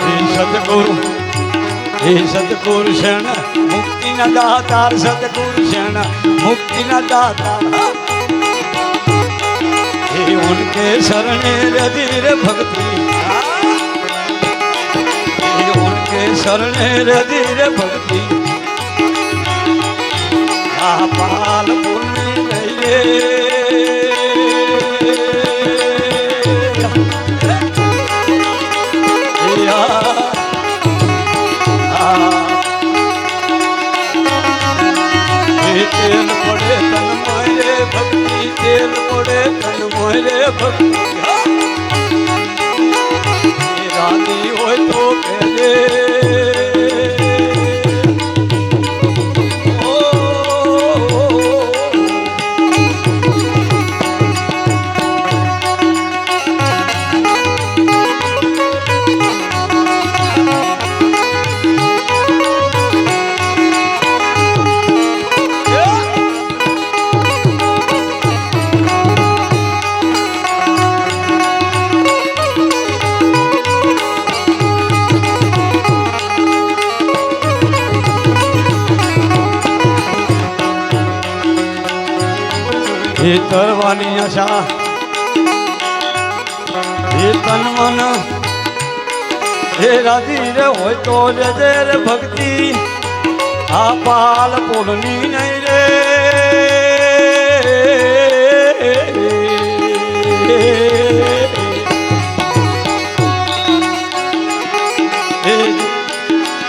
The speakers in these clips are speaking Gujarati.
હે સદગુરુ હે સદગુરુ શરણ, મુક્તિના દાતાર સદગુરુ શરણ, મુક્તિના દાતાર. હે ઉનકે શરણે રધીર ભક્તિ. શરણે રધીર ભક્તિ. પાલ પુણ્ય તન મોરે એ તરવાની આશા. એ તન મન. એ રાધી રે હોય તો જજે રે ભક્તિ. આ પાલ પોલની નહીં રે.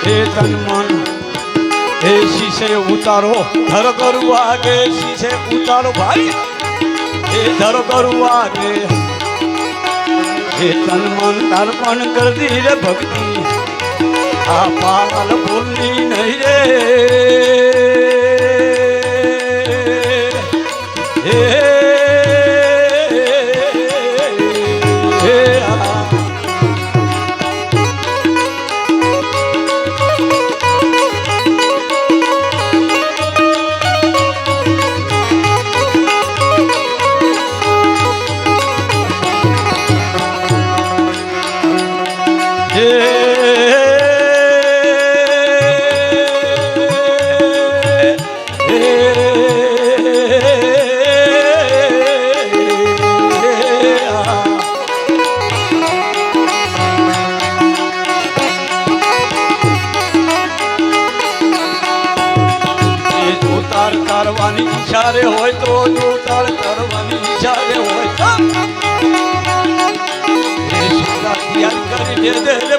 એ તન મન. એ શીશે ઉતારો. ધર કરું આગે શીશે ઉતારો. ભાઈ ધર કરું આગે એ તન મન તર્પણ કર દી રે ભક્તિ. આ પાલ ભૂલી નહીં રે. કરવાની ઈચ્છા રે હોય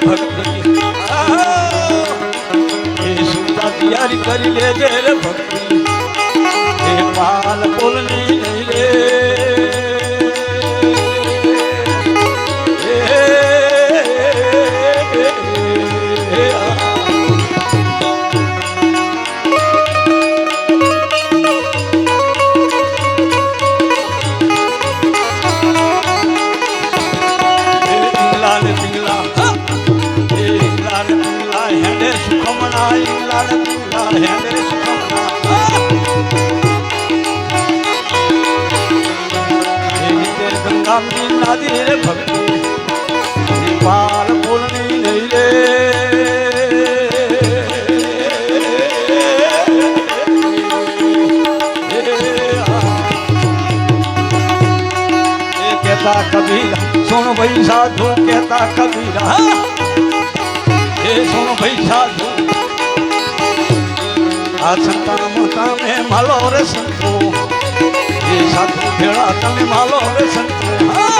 ભક્તિ. એ સુધા તૈયારી કરી લેજે રે ભક્તિ. એ પાલ બોલની નહીં રે. સુણ ભાઈ સાધુ કેતા કબીરા હા? સુણ ભાઈ સાધુ આ સંતાન મોટા મે માલો રે સંતો એ સાધુ ભેળા તમે માલો રે સંતો?